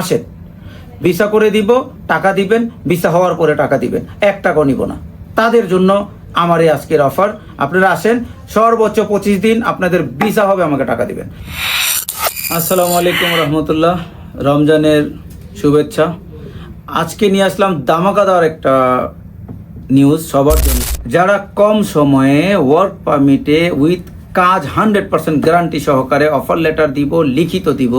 আসেন। ভিসা করে দিব, টাকা দিবেন, ভিসা হওয়ার পরে টাকা দিবেন। এক টাকাও নিব না। তাদের জন্য আমার এই আজকের অফার আপনারা আসেন, সর্বোচ্চ পঁচিশ দিন আপনাদের ভিসা হবে, আমাকে টাকা দিবেন। আসসালামু আলাইকুম রহমতুল্লাহ। রমজানের শুভেচ্ছা। আজকে নিয়ে আসলাম দামাকা দামাকাদার একটা নিউজ সবার জন্য। যারা কম সময়ে ওয়ার্ক পারমিটে উইথ কাজ হান্ড্রেড পার্সেন্ট গ্যারান্টি সহকারে অফার লেটার দিব, লিখিত দিব।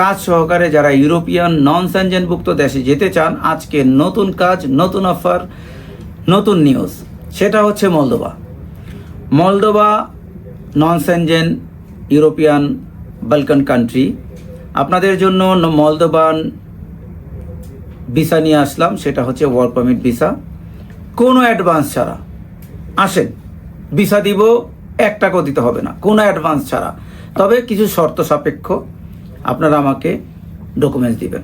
কাজ সহকারে যারা ইউরোপিয়ান নন সেনজেনভুক্ত দেশে যেতে চান, আজকে নতুন কাজ, নতুন অফার নতুন নিউজ সেটা হচ্ছে Moldova Moldova non Schengen European Balkan country আপনাদের জন্য মলদোবান ভিসা নিয়ে আসলাম, সেটা হচ্ছে ওয়ার্ক পারমিট ভিসা। কোনো অ্যাডভান্স ছাড়া। আসেন, ভিসা দিব এক টাকাও দিতে হবে না, কোনো অ্যাডভান্স ছাড়া। তবে কিছু শর্ত সাপেক্ষ আপনারা আমাকে ডকুমেন্টস দিবেন।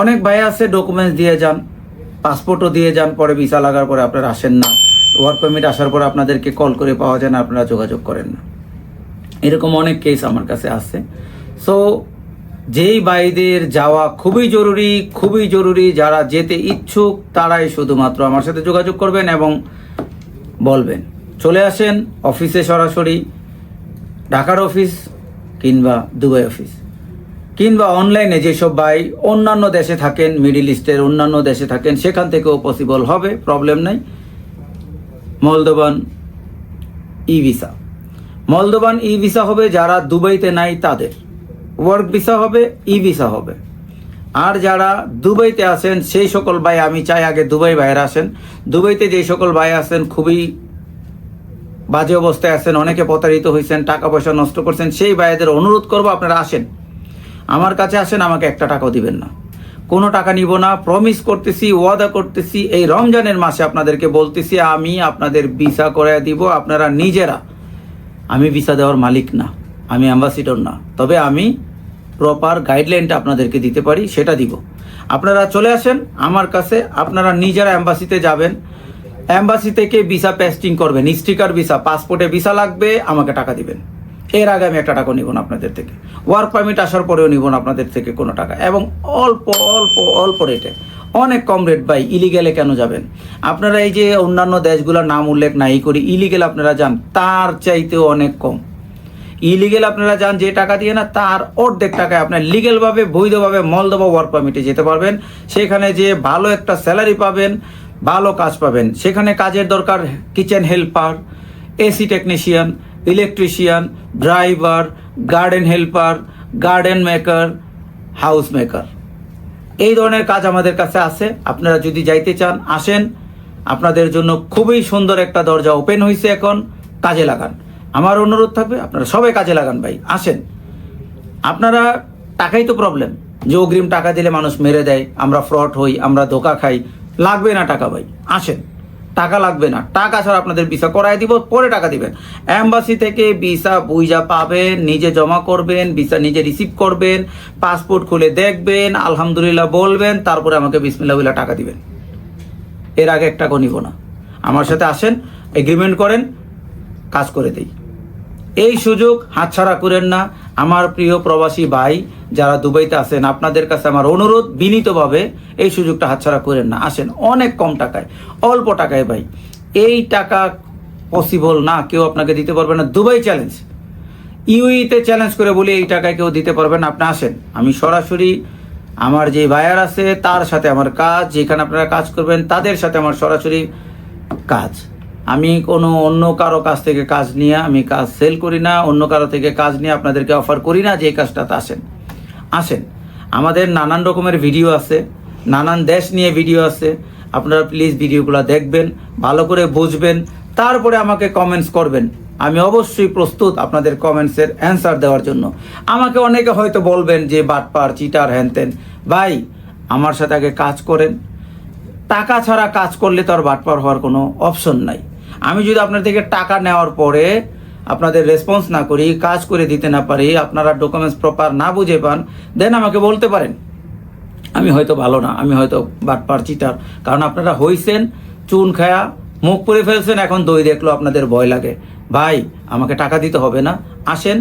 অনেক ভাই আছে ডকুমেন্টস দিয়ে যান পাসপোর্টও দিয়ে যান, পরে ভিসা লাগার পরে আপনারা আসেন না। ওয়ার্ক পারমিট আসার পর আপনাদেরকে কল করে পাওয়া যায় না, আপনারা যোগাযোগ করেন না। এরকম অনেক কেস আমার কাছে আছে। সো যেই বাইদের যাওয়া খুবই জরুরি খুবই জরুরি, যারা যেতে ইচ্ছুক, তারাই শুধুমাত্র আমার সাথে যোগাযোগ করবেন এবং বলবেন। চলে আসেন অফিসে সরাসরি, ঢাকার অফিস কিংবা দুবাই অফিস। কিংবা অনলাইনে যেসব ভাই অন্যান্য দেশে থাকেন, মিডিল ইস্টের অন্যান্য দেশে থাকেন, সেখান থেকেও পসিবল হবে প্রবলেম নাই। মলদোবান ই ভিসা। মলদোবান ই ভিসা হবে যারা দুবাইতে নাই, তাদের। ওয়ার্ক ভিসা হবে, ই ভিসা হবে। আর যারা দুবাইতে আছেন, সেই সকল ভাই, আমি চাই আগে দুবাই ভাইয়েরা আসেন। দুবাইতে যে সকল ভাই আছেন, খুবই বাজে অবস্থায় আছেন, অনেকে প্রতারিত হয়েছেন টাকা পয়সা নষ্ট করছেন, সেই ভাইদের অনুরোধ করব আপনারা আসেন। আমার কাছে আসেন, আমাকে একটা টাকাও দিবেন না। কোনো টাকা নিব না প্রমিস করতেছি, ওয়াদা করতেছি, এই রমজানের মাসে আপনাদেরকে বলতেছি, আমি আপনাদের ভিসা করে দিব, আপনারা নিজেরা। আমি ভিসা দেওয়ার মালিক না, আমি অ্যাম্বাসিডর না, তবে আমি প্রপার গাইডলাইনটা আপনাদেরকে দিতে পারি, সেটা দিব। আপনারা চলে আসেন, আমার কাছে, আপনারা নিজেরা অ্যাম্বাসিতে যাবেন অ্যাম্বাসি থেকে ভিসা পেস্টিং করবেন স্টিকার ভিসা পাসপোর্টে ভিসা লাগবে, আমাকে টাকা দিবেন। এর আগে আমি একটা টাকা নিব না আপনাদের থেকে। ওয়ার্ক পারমিট আসার পরেও নিব না আপনাদের থেকে কোনো টাকা। এবং অল্প অল্প অল্প রেটে অনেক কম রেট ভাই ইলিগেলে কেন যাবেন? আপনারা এই যে অন্যান্য দেশগুলোর নাম উল্লেখ নাই করি ইলিগেল আপনারা যান, তার চাইতেও অনেক কম। ইলিগেল আপনারা যান, যে টাকা দিয়ে না, তার অর্ধেক টাকায় আপনার লিগেলভাবে বৈধভাবে মলদবা ওয়ার্ক পারমিটে যেতে পারবেন। সেখানে যে ভালো একটা স্যালারি পাবেন ভালো কাজ পাবেন। সেখানে কাজের দরকার kitchen helper AC technician electrician driver garden helper garden maker house maker এই ধরনের কাজ আমাদের কাছে আছে। আপনারা যদি যাইতে চান, আসেন। আপনাদের জন্য খুবই সুন্দর একটা দরজা ওপেন হয়েছে এখন। কাজে লাগান। আমার অনুরোধ থাকবে, আপনারা সবাই কাজে লাগান ভাই। আসেন। আপনারা টাকাই তো প্রবলেম যে অগ্রিম টাকা দিলে মানুষ মেরে দেয়, আমরা ফ্রড হই, আমরা ধোকা খাই। লাগবে না টাকা ভাই, আসেন। টাকা লাগবে না। টাকা ছাড়া আপনাদের ভিসা করাই দিব, পরে টাকা দিবেন। অ্যাম্বাসি থেকে ভিসা বুইজা পাবেন, নিজে জমা করবেন, ভিসা নিজে রিসিভ করবেন পাসপোর্ট খুলে দেখবেন, আলহামদুলিল্লাহ বলবেন, তারপরে আমাকে বিসমিল্লাহ বলে টাকা দিবেন। এর আগে একটা নিব না। আমার সাথে আসেন এগ্রিমেন্ট করেন, কাজ করে দেই। এই সুযোগ হাতছাড়া করেন না। আমার প্রিয় প্রবাসী ভাই যারা দুবাইতে আছেন, আপনাদের কাছে আমার অনুরোধ, বিনীতভাবে এই সুযোগটা হাতছাড়া করেন না। আসেন, অনেক কম টাকায়, অল্প টাকায় ভাই। এই টাকা পসিবল না, কেউ আপনাকে দিতে পারবে না। দুবাই চ্যালেঞ্জ ইউইতে চ্যালেঞ্জ করে বলি, এই টাকায় কেউ দিতে পারবেন না। আপনি আসেন, আমি সরাসরি আমার যে বায়ার আছে, তার সাথে আমার কাজ, যেখানে আপনারা কাজ করবেন, তাদের সাথে আমার সরাসরি কাজ। আমি কোনো অন্য কারও কাছ থেকে কাজ নিয়ে আমি কাজ সেল করি না, অন্য কারও থেকে কাজ নিয়ে আপনাদেরকে অফার করি না যে এই কাজটাতে আসেন। আসেন। আমাদের নানান রকমের ভিডিও আছে, নানান দেশ নিয়ে ভিডিও আছে। আপনারা প্লিজ ভিডিওগুলো দেখবেন, ভালো করে বুঝবেন, তারপরে আমাকে কমেন্টস করবেন। আমি অবশ্যই প্রস্তুত আপনাদের কমেন্টসের অ্যান্সার দেওয়ার জন্য। আমাকে অনেকে হয়তো বলবেন যে, বাটপার চিটার হ্যানতেন ভাই, আমার সাথে আগে কাজ করেন। টাকা ছাড়া কাজ করলে তো আর বাটপার হওয়ার কোনো অপশন নাই। আমি যদি আপনার থেকে টাকা নেওয়ার পরে আপনাদের রেসপন্স না করি, কাজ করে দিতে না পারি, আপনারা ডকুমেন্টস প্রপার না বুঝে পান দেন আমাকে বলতে পারেন। আমি হয়তো ভালো না, আমি হয়তো বাটপার চিটার কারণ আপনারা হইছেন, চুন খায়া, মুখ পুড়ে ফেলছেন, এখন দই দেখল আপনাদের ভয় লাগে। ভাই, আমাকে টাকা দিতে হবে না। আসেন,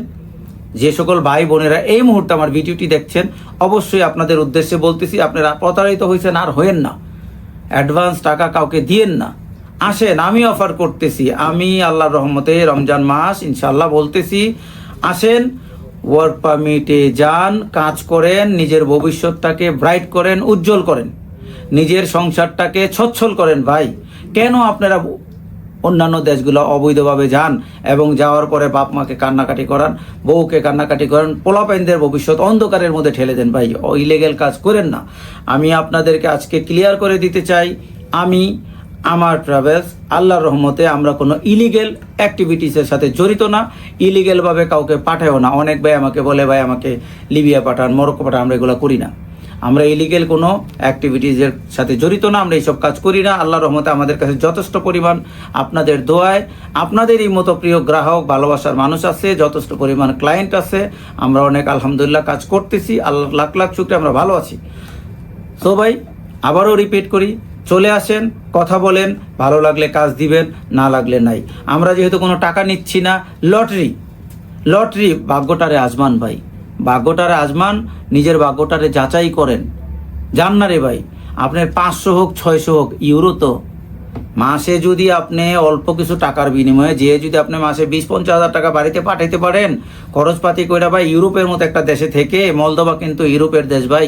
যে সকল ভাই বোনেরা এই মুহূর্তে আমার ভিডিওটি দেখছেন, অবশ্যই আপনাদের উদ্দেশ্যে বলতেছি, আপনারা প্রতারিত হয়েছেন আর হয়েন না। অ্যাডভান্স টাকা কাউকে দিয়েন না। আসেন, আমি অফার করতেছি। আমি আল্লাহর রহমতে রমজান মাস ইনশাল্লাহ বলতেছি, আসেন ওয়ার্ক পারমিটে যান, কাজ করেন, নিজের ভবিষ্যৎটাকে ব্রাইট করেন, উজ্জ্বল করেন। নিজের সংসারটাকে ছচ্ছল করেন, ভাই। কেন আপনারা অন্যান্য দেশগুলো অবৈধভাবে যান এবং যাওয়ার পরে বাপ মাকে কান্নাকাটি করান, বউকে কান্নাকাটি করেন, পোলাপাইনদের ভবিষ্যৎ অন্ধকারের মধ্যে ঠেলে দেন, ভাই। ইলিগেল কাজ করেন না। আমি আপনাদেরকে আজকে ক্লিয়ার করে দিতে চাই, আমি আমার ট্রাভেলস আল্লাহর রহমতে আমরা কোনো ইলিগেল অ্যাক্টিভিটিসের সাথে জড়িত না। ইলিগেলভাবে কাউকে পাঠাও না। অনেক ভাই আমাকে বলে, ভাই, আমাকে লিবিয়া পাঠান মরক্কো পাঠান, আমরা এগুলো করি না। আমরা ইলিগেল কোনো অ্যাক্টিভিটিজের সাথে জড়িত না, আমরা এইসব কাজ করি না। আল্লাহর রহমতে আমাদের কাছে যথেষ্ট পরিমাণ আপনাদের দোয়ায়, আপনাদের এই মতো প্রিয় গ্রাহক, ভালোবাসার মানুষ আছে, যথেষ্ট পরিমাণ ক্লায়েন্ট আছে। আমরা অনেক আলহামদুলিল্লাহ কাজ করতেছি। আল্লাহ লাখ লাখ শুক্রে আমরা ভালো আছি। সো ভাই, আবারও রিপিট করি চলে আসেন, কথা বলেন, ভালো লাগলে কাজ দিবেন, না লাগলে নাই। আমরা যেহেতু কোনো টাকা নিচ্ছি না, লটারি। লটারি ভাগ্যটারে আজমান ভাই। ভাগ্যটারে আজমান, নিজের ভাগ্যটারে যাচাই করেন। যান না রে ভাই, আপনার পাঁচশো হোক, ছয়শো হোক, ইউরো তো। মাসে যদি আপনি অল্প কিছু টাকার বিনিময়ে, যে যদি আপনি মাসে বিশ, পঞ্চাশ হাজার টাকা বাড়িতে পাঠাইতে পারেন, খরচপাতি কইরা ভাই, ইউরোপের মতো একটা দেশে থেকে মলদোবা কিন্তু ইউরোপের দেশ ভাই।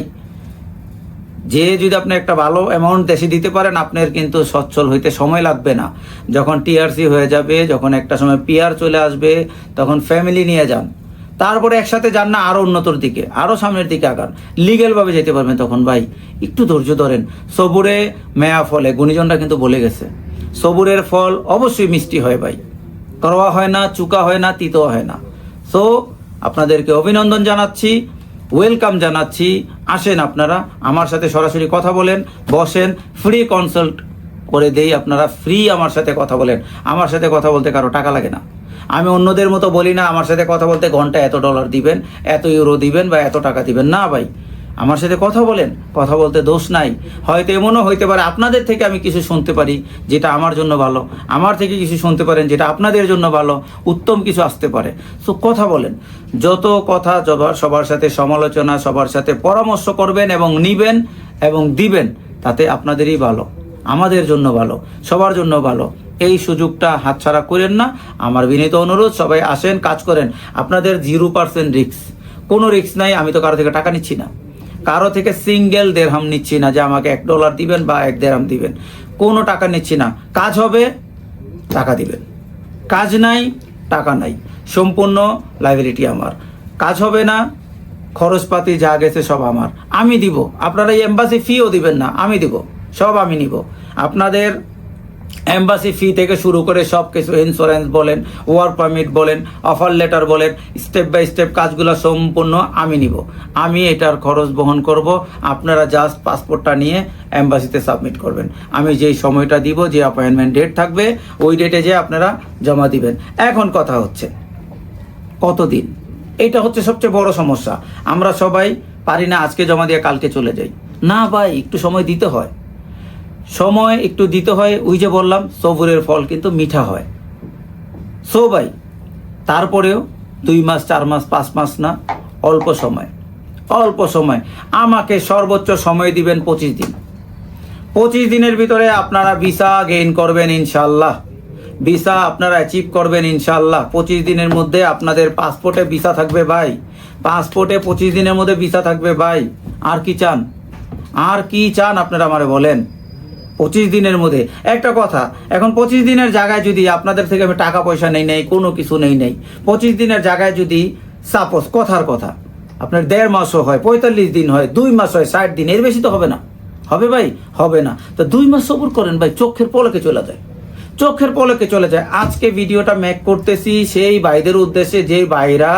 যে যদি আপনি একটা ভালো অ্যামাউন্ট দেশে দিতে পারেন, আপনার কিন্তু সচ্ছল হইতে সময় লাগবে না। যখন টিআরসি হয়ে যাবে, যখন একটা সময় পিআর চলে আসবে, তখন ফ্যামিলি নিয়ে যান। তারপরে একসাথে যান না, আরও উন্নতর দিকে, আরও সামনের দিকে আগান। লিগেল ভাবে যেতে পারবেন তখন ভাই। একটু ধৈর্য ধরেন। সবুরে মেয়া ফলে গুণীজনরা কিন্তু বলে গেছে। সবুরের ফল অবশ্যই মিষ্টি হয় ভাই। করওয়া হয় না, চুকা হয় না, তিতো হয় না। সো আপনাদেরকে অভিনন্দন জানাচ্ছি ওয়েলকাম জানাচ্ছি। আসেন আপনারা, আমার সাথে সরাসরি কথা বলেন, বসেন ফ্রি কনসাল্ট করে দেই আপনারা ফ্রি আমার সাথে কথা বলেন। আমার সাথে কথা বলতে কারও টাকা লাগে না। আমি অন্যদের মতো বলি না, আমার সাথে কথা বলতে ঘণ্টা এত ডলার দিবেন, এত ইউরো দিবেন বা এত টাকা দিবেন। না ভাই আমার সাথে কথা বলেন, কথা বলতে দোষ নাই। হয়তো এমনও হইতে পারে আপনাদের থেকে আমি কিছু শুনতে পারি যেটা আমার জন্য ভালো। আমার থেকে কিছু শুনতে পারেন যেটা আপনাদের জন্য ভালো। উত্তম কিছু আসতে পারে। সো কথা বলেন। যত কথা জবা- সবার সাথে সমালোচনা, সবার সাথে পরামর্শ করবেন এবং নিবেন এবং দিবেন, তাতে আপনাদেরই ভালো। আমাদের জন্য ভালো। সবার জন্য ভালো। এই সুযোগটা হাতছাড়া করেন না। আমার বিনীত অনুরোধ, সবাই আসেন, কাজ করেন। আপনাদের জিরো পার্সেন্ট রিক্স কোনো রিক্স নাই, আমি তো কারও থেকে টাকা নিচ্ছি না। কারও থেকে সিঙ্গেল দেড়হাম নিচ্ছি না যে আমাকে এক ডলার দিবেন বা এক দেড়হাম দিবেন। কোনো টাকা নিচ্ছি না। কাজ হবে, টাকা দিবেন। কাজ নাই, টাকা নাই। সম্পূর্ণ লাইবিলিটি আমার। কাজ হবে না, খরচপাতি যা গেছে সব আমার। আমি দিব। আপনারা এই এম্বাসি ফিও দিবেন না। আমি দিব। সব আমি নিব। আপনাদের এম্বাসি ফি থেকে শুরু করে সব কিছু ইন্স্যুরেন্স বলেন ওয়ার্ক পারমিট বলেন অফার লেটার বলেন স্টেপ বাই স্টেপ কাজগুলো সম্পূর্ণ আমি নিব। আমি এটার খরচ বহন করব, আপনারা জাস্ট পাসপোর্টটা নিয়ে এম্বাসিতে সাবমিট করবেন। আমি যেই সময়টা দিব, যে অ্যাপয়েন্টমেন্ট ডেট থাকবে, ওই ডেটে যে আপনারা জমা দিবেন। এখন কথা হচ্ছে, কতদিন? এটা হচ্ছে সবচেয়ে বড় সমস্যা। আমরা সবাই পারি না আজকে জমা দিয়ে কালকে চলে যাই। না ভাই, একটু সময় দিতে হয়। সময় একটু দিতে হয়, ওই যে বললাম, সবুরের ফল কিন্তু মিঠা হয়। সো ভাই, তারপরেও দুই মাস, চার মাস, পাঁচ মাস না, অল্প সময় অল্প সময়। আমাকে সর্বোচ্চ সময় দিবেন পঁচিশ দিন। পঁচিশ দিনের ভিতরে আপনারা ভিসা গেইন করবেন ইনশাল্লাহ ভিসা আপনারা অ্যাচিভ করবেন ইনশাল্লাহ পঁচিশ দিনের মধ্যে আপনাদের পাসপোর্টে ভিসা থাকবে ভাই। পাসপোর্টে পঁচিশ দিনের মধ্যে ভিসা থাকবে ভাই। আর কি চান? আর কি চান আপনারা আমারে বলেন? পঁচিশ দিনের মধ্যে। একটা কথা, এখন পঁচিশ দিনের জায়গায় যদি আপনাদের থেকে আমি টাকা পয়সা নেই নেই, কোনো কিছু নেই নেই, পঁচিশ দিনের জায়গায় যদি সাপোজ কথার কথা, আপনার দেড় মাসও হয়, পঁয়তাল্লিশ দিন হয়, দুই মাস হয়, ষাট দিন, এর বেশি তো হবে না। হবে ভাই? হবে না। তো দুই মাস সবুর করেন ভাই, চোখের পলকে চলে যায়। চোখের পলকে চলে যায়। আজকে ভিডিওটা মেক করতেছি সেই ভাইদের উদ্দেশ্যে, যে ভাইরা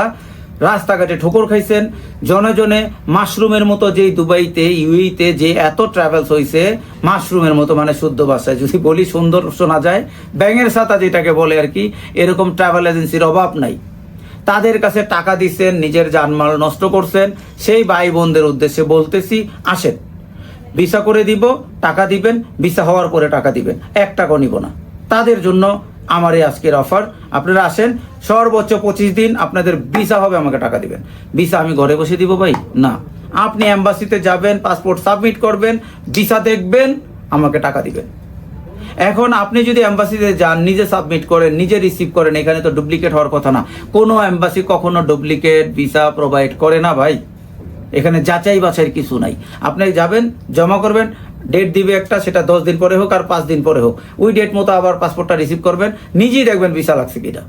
রাস্তাঘাটে ঠোকর খাইছেন। জনে জনে মাশরুমের মতো যেই দুবাইতে ইউইতে যে এত ট্রাভেলস হইছে, মাশরুমের মতো মানে শুদ্ধ ভাষায় যদি বলি, সুন্দর শোনা যায়। ব্যাঙের ছাতা যেটাকে বলে আর কি, এরকম ট্রাভেল এজেন্সির অভাব নাই। তাদের কাছে টাকা দিচ্ছেন, নিজের জানমাল নষ্ট করছেন, সেই ভাই বোনদের উদ্দেশ্যে বলতেছি, আসেন। ভিসা করে দিব, টাকা দিবেন, ভিসা হওয়ার পরে টাকা দিবেন। এক টাকাও নিব না। তাদের জন্য আমার এই আজকের অফার আপনারা আসেন সর্বোচ্চ পঁচিশ দিন আপনাদের ভিসা হবে, আমাকে টাকা দিবেন। ভিসা আমি ঘরে বসে দিব ভাই? না। আপনি অ্যাম্বাসিতে যাবেন পাসপোর্ট সাবমিট করবেন ভিসা দেখবেন, আমাকে টাকা দিবেন। এখন আপনি যদি অ্যাম্বাসিতে যান, নিজে সাবমিট করেন, নিজে রিসিভ করেন, এখানে তো ডুপ্লিকেট হওয়ার কথা না। কোনো অ্যাম্বাসি কখনো ডুপ্লিকেট ভিসা প্রোভাইড করে না ভাই। এখানে যাচাই বাছাইয়ের কিছু নাই। আপনি যাবেন, জমা করবেন ডেট দিবে একটা, সেটা দশ দিন পরে হোক আর পাঁচ দিন পরে হোক। ওই ডেট মতো আবার পাসপোর্টটা রিসিভ করবেন। নিজেই দেখবেন ভিসা লাগছে কিনা।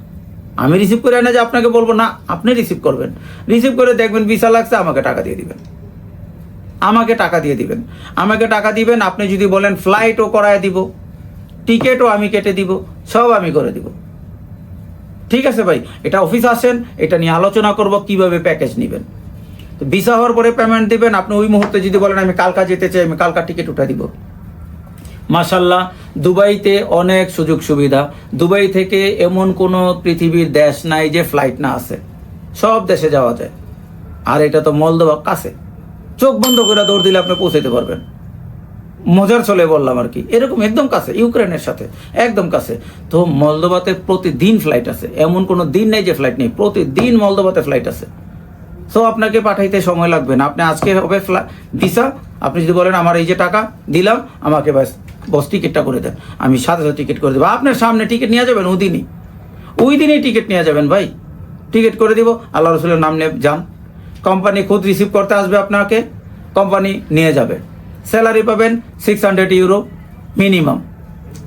আমি রিসিভ করে না যে আপনাকে বলব, না, আপনি রিসিভ করবেন। রিসিভ করে দেখবেন ভিসা লাগছে, আমাকে টাকা দিয়ে দিবেন। আমাকে টাকা দিয়ে দিবেন। আমাকে টাকা দিবেন, আপনি যদি বলেন ফ্লাইটও করায় দিব টিকিটও আমি কেটে দিব, সব আমি করে দিব। ঠিক আছে ভাই, এটা অফিস আসেন, এটা নিয়ে আলোচনা করব, কীভাবে প্যাকেজ নেবেন। তো ভিসা হওয়ার পরে পেমেন্ট দিবেন, আপনি ওই মুহূর্তে যদি বলেন, আমি কালকা যেতে চাই, আমি কালকা টিকিট উঠা দিব। মাশাল্লাহ দুবাইতে অনেক সুযোগ সুবিধা। দুবাই থেকে এমন কোনো পৃথিবীর দেশ নাই যে ফ্লাইট না আছে। সব দেশে যাওয়া যায়। আর এটা তো মলদোবা কাছে। চোখ বন্ধ করে দৌড় দিলে আপনি পৌঁছাতে পারবেন। মজার চলে বললাম আর কি। এরকম একদম কাছে, ইউক্রেনের সাথে, একদম কাছে। তো মলদোবাতে প্রতিদিন ফ্লাইট আছে। এমন কোনো দিন নেই যে ফ্লাইট নেই। প্রতিদিন মলদোবাতে ফ্লাইট আছে। সো আপনাকে পাঠাইতে সময় লাগবে না। আপনি আজকে হবে ভিসা আপনি যদি বলেন, আমার এই যে টাকা, দিলাম, আমাকে ব্যাস বস টিকিটটা করে দেন। আমি সাথে সাথে টিকিট করে দেবো। আপনার সামনে টিকিট নিয়ে যাবেন ওই দিনই ওই দিনই টিকিট নিয়ে যাবেন ভাই। টিকিট করে দিব। আল্লাহ রসুলের নাম নিয়ে যান। কোম্পানি খুদ রিসিভ করতে আসবে আপনাকে। কোম্পানি নিয়ে যাবে। স্যালারি পাবেন six hundred euro minimum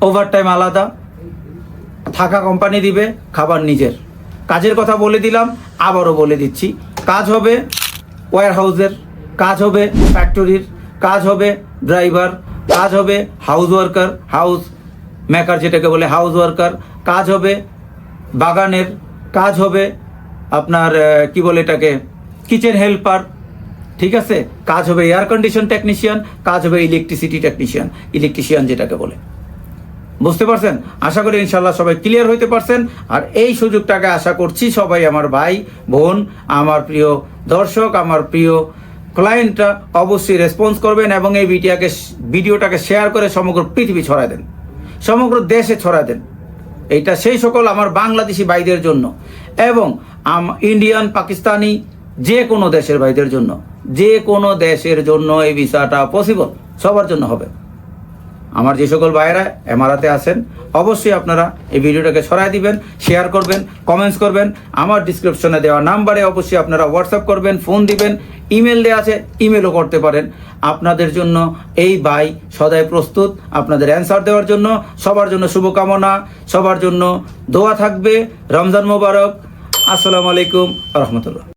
overtime আলাদা। থাকা কোম্পানি দিবে, খাবার নিজের। কাজের কথা বলে দিলাম, আবারও বলে দিচ্ছি। কাজ হবে ওয়্যার হাউসের কাজ হবে ফ্যাক্টরির কাজ হবে ড্রাইভার কাজ হবে হাউস ওয়ার্কার হাউস মেকার যেটাকে বলে হাউস ওয়ার্কার কাজ হবে বাগানের, কাজ হবে আপনার কি বলে এটাকে কিচেন হেল্পার ঠিক আছে? কাজ হবে এয়ার কন্ডিশন টেকনিশিয়ান কাজ হবে ইলেকট্রিসিটি টেকনিশিয়ান ইলেকট্রিশিয়ান যেটাকে বলে। বুঝতে পারছেন? আশা করি ইনশাল্লাহ সবাই ক্লিয়ার হইতে পারছেন। আর এই সুযোগটাকে আশা করছি সবাই, আমার ভাই, বোন, আমার প্রিয় দর্শক, আমার প্রিয় ক্লায়েন্টরা অবশ্যই রেসপন্স করবেন এবং এই ভিডিওকে ভিডিওটাকে শেয়ার করে সমগ্র পৃথিবী ছড়ায় দেন। সমগ্র দেশে ছড়ায় দেন। এইটা সেই সকল আমার বাংলাদেশি ভাইদের জন্য এবং ইন্ডিয়ান পাকিস্তানি যে কোনো দেশের ভাইদের জন্য। যে কোনো দেশের জন্য এই ভিসাটা পসিবল সবার জন্য হবে। আমার যে সকল ভাইয়েরা এমারাতে আছেন, অবশ্যই আপনারা এই ভিডিওটাকে ছড়াই দিবেন শেয়ার করবেন কমেন্টস করবেন। আমার ডিসক্রিপশনে দেওয়া নাম্বারে অবশ্যই আপনারা হোয়াটসঅ্যাপ করবেন ফোন দিবেন ইমেল দেওয়া আছে, ইমেলও করতে পারেন। আপনাদের জন্য এই বাই সদাই প্রস্তুত। আপনাদের অ্যান্সার দেওয়ার জন্য সবার জন্য শুভকামনা, সবার জন্য দোয়া থাকবে। রমজান মোবারক। আসসালামু আলাইকুম রহমতুল্লাহ।